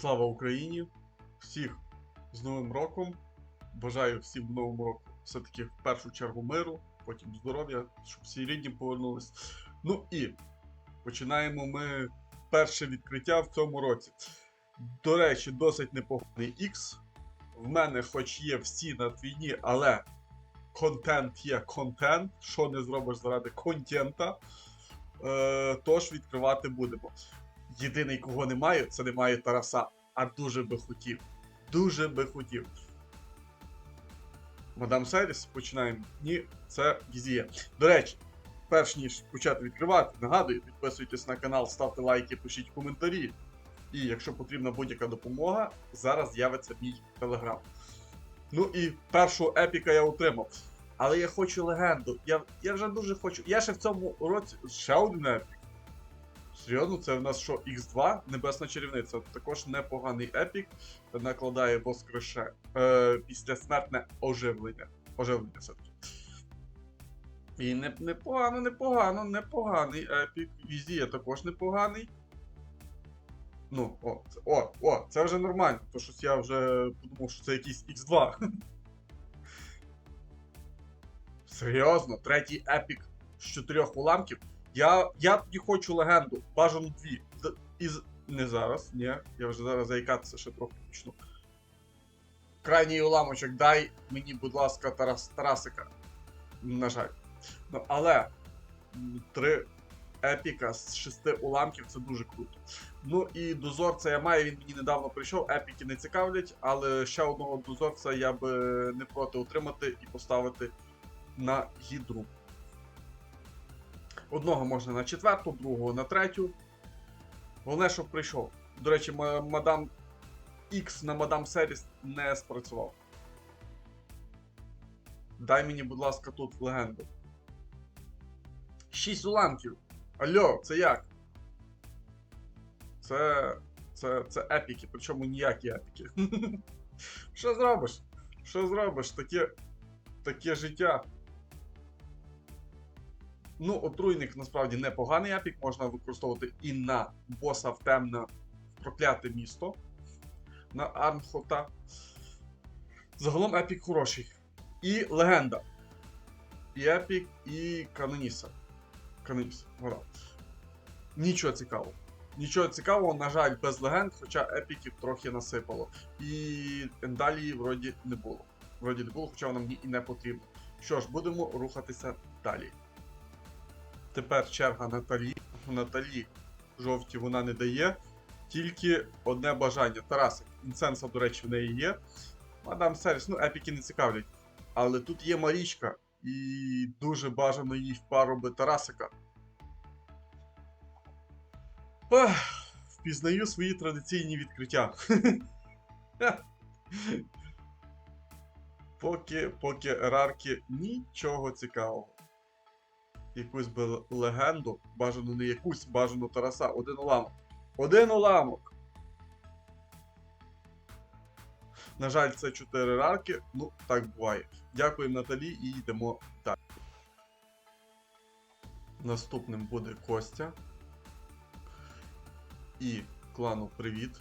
Слава Україні! Всіх з Новим роком! Бажаю всім в новому року все-таки в першу чергу миру, потім здоров'я, щоб всі рідні повернулись. Ну і починаємо ми перше відкриття в цьому році. До речі, досить непоганий X. В мене хоч є всі на війні, але контент є контент. Що не зробиш заради контента. Е, тож відкривати будемо. Єдиний, кого немає, це немає Тараса. А дуже би хотів. Дуже би хотів. Мадам Серіс, починаємо. Ні, це Гізія. До речі, перш ніж почати відкривати, нагадую, підписуйтесь на канал, ставте лайки, пишіть коментарі. І якщо потрібна будь-яка допомога, зараз з'явиться мій телеграм. Ну і першого епіка я отримав. Але я хочу легенду. Я, я вже дуже хочу. Я ще в цьому році. Ще один епік. Серйозно, це в нас що, X2, Небесна чарівниця. Також непоганий епік. Накладає воскреше е, післясмертне оживлення. Оживлення все-таки. І не, непогано, непогано, непоганий епік. Візія також непоганий. Ну, о, це- о, о, це вже нормально. То щось я вже подумав, що це якийсь X2. Серйозно, третій епік з чотирьох уламків. Я, я тоді хочу легенду, бажану дві. Із... Не зараз, ні. Я вже зараз заїкатися ще трохи почну. Крайній уламочок, дай мені, будь ласка, Тарас, Тарасика. На жаль. Ну, але три епіка з шести уламків це дуже круто. Ну і дозорця я маю, він мені недавно прийшов, епіки не цікавлять, але ще одного дозорця я би не проти отримати і поставити на гідру. Одного можна на четверту, другого на третю. Головне, щоб прийшов. До речі, мадам X на мадам Серіс не спрацював. Дай мені, будь ласка, тут легенду. Шість уламків. Алло, це як? Це. Це, це епіки, причому ніякі епіки. Що зробиш? Що зробиш? Таке. Таке життя. Ну, отруйник насправді непоганий епік, можна використовувати і на боса в темне прокляте місто. На Армхота. Загалом епік хороший. І легенда. І епік, і Каноніса. Каноніса, гора. Нічого цікавого. Нічого цікавого, на жаль, без легенд, хоча епіків трохи насипало. І ендалії вроді не було. Вроді не було, хоча вона мені і не потрібна. Що ж, будемо рухатися далі. Тепер черга Наталі. Наталі жовті вона не дає. Тільки одне бажання. Тарасик. Інсенса, до речі, в неї є. Мадам Сервіс, ну, епіки не цікавлять. Але тут є Марічка, і дуже бажано їй в пару би Тарасика. Ах, впізнаю свої традиційні відкриття. Поки, поки рарки нічого цікавого. Якусь би легенду, бажано не якусь, бажано Тараса, один уламок. Один уламок! На жаль, це 4 рарки, ну так буває. Дякуємо Наталі і йдемо далі. Наступним буде Костя. І клану Привіт.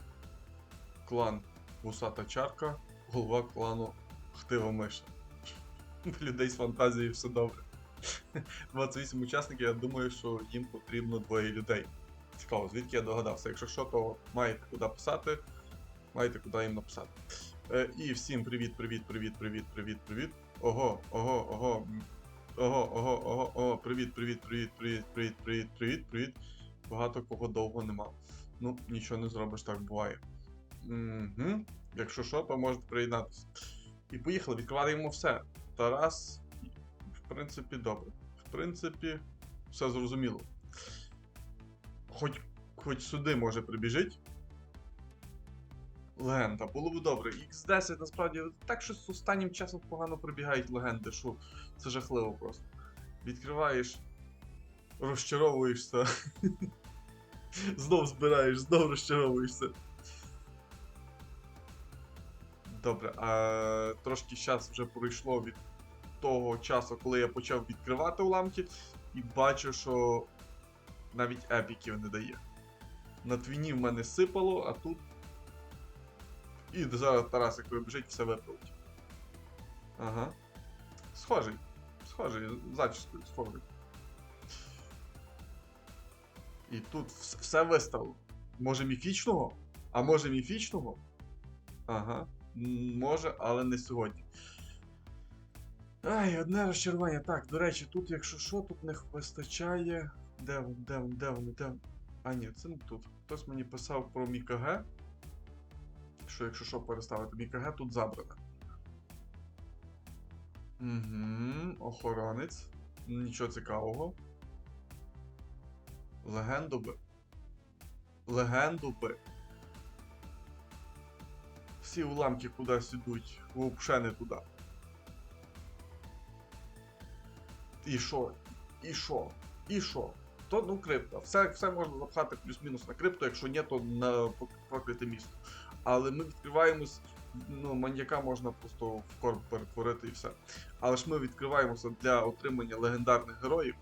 Клан Вусата Чарка, голова клану Хтива Миша. Людей з фантазією все добре. 28 учасників, я думаю, що їм потрібно двоє людей. Цікаво, звідки я догадався. Якщо що, то маєте куди писати, маєте куди їм написати. Е, і всім привіт, привіт, привіт, привіт, привіт, привіт. Ого, ого, ого. Ого, ого, ого, ого, привіт, привіт, привіт, привіт, привіт, привіт, привіт, привіт. Багато кого довго нема. Ну, нічого не зробиш, так буває. Угу. Якщо що, то можете приєднатися. І поїхали, відкриваємо все. Тарас, в принципі, добре. В принципі, все зрозуміло. Хоч, хоч сюди може прибіжить. Легенда, було б добре. X10 насправді так щось останнім часом погано прибігають легенди, що це жахливо просто. Відкриваєш, розчаровуєшся. знов збираєш, знов розчаровуєшся. Добре, а трошки час вже пройшло від того часу, коли я почав відкривати уламки, і бачу, що навіть епіків не дає. На твіні в мене сипало, а тут І зараз Тарасик прибіжить, все виправить. Ага. Схожий. Схожий, зачіскою схожий. І тут все виставило. Може міфічного? А може міфічного? Ага. Може, але не сьогодні. Ай, одне розчарування. Так, до речі, тут, якщо що, тут не вистачає. Де вони, де вони, де вони, де? А, ні, це не тут. Хтось мені писав про МіКГ. Що якщо що переставити, МіКГ тут забрано. Угу, охоронець. Нічого цікавого. Легенду би. Легенду би. Всі уламки кудись ідуть, вообще не туди. І що? І що? І що? То ну крипто. Все, все можна запхати плюс-мінус на крипто, якщо ні, то на прокляте місто. Але ми відкриваємось, ну, маньяка можна просто в корм перетворити і все. Але ж ми відкриваємося для отримання легендарних героїв.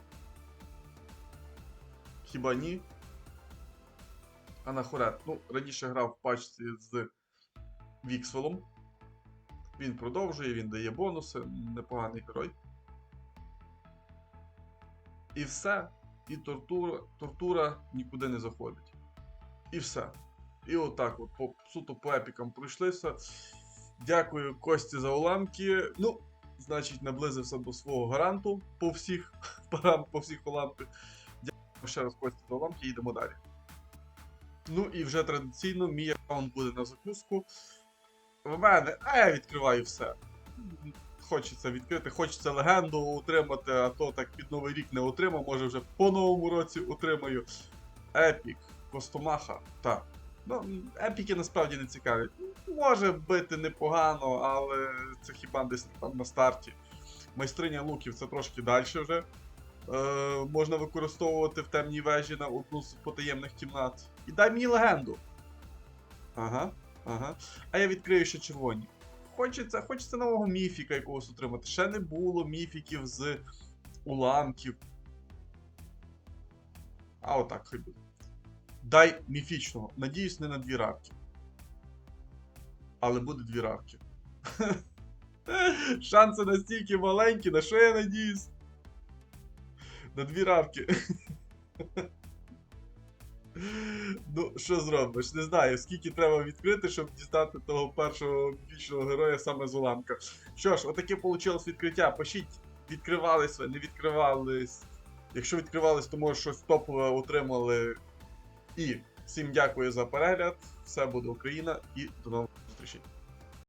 Хіба ні? Анахорет. Ну, раніше грав в пачці з Віксвелом. Він продовжує, він дає бонуси, непоганий герой. І все. І тортура, тортура нікуди не заходить. І все. І отак, от, по, суто по епікам пройшлися. Дякую Кості за уламки. Ну, значить, наблизився до свого гаранту по всіх по всіх уламках. Дякую ще раз Кості за уламки, їдемо далі. Ну і вже традиційно мій аккаунт буде на закуску. В мене, а я відкриваю все. Хочеться відкрити, хочеться легенду утримати, а то так під Новий рік не отримав, може вже по новому році отримаю. Епік, Костомаха, так. Ну, епіки насправді не цікаві. Може бити непогано, але це хіба десь там на старті. Майстриня луків це трошки далі вже. Е, можна використовувати в темній вежі на одну з потаємних кімнат. І дай мені легенду. Ага, ага. А я відкрию ще червоні. Хочеться, хочеться нового міфіка якогось отримати. Ще не було міфіків з уламків. А отак хай буде. Дай міфічного. Надіюсь, не на дві рарки. Але буде дві рарки. Шанси настільки маленькі, на що я надіюсь? На дві рарки. Ну, що зробиш? Не знаю, скільки треба відкрити, щоб дістати того першого міфічного героя саме з уламка. Що ж, отаке вийшло відкриття. Пишіть, відкривались ви, не відкривались. Якщо відкривались, то може щось топове отримали. І всім дякую за перегляд. Все буде Україна і до нових зустрічей.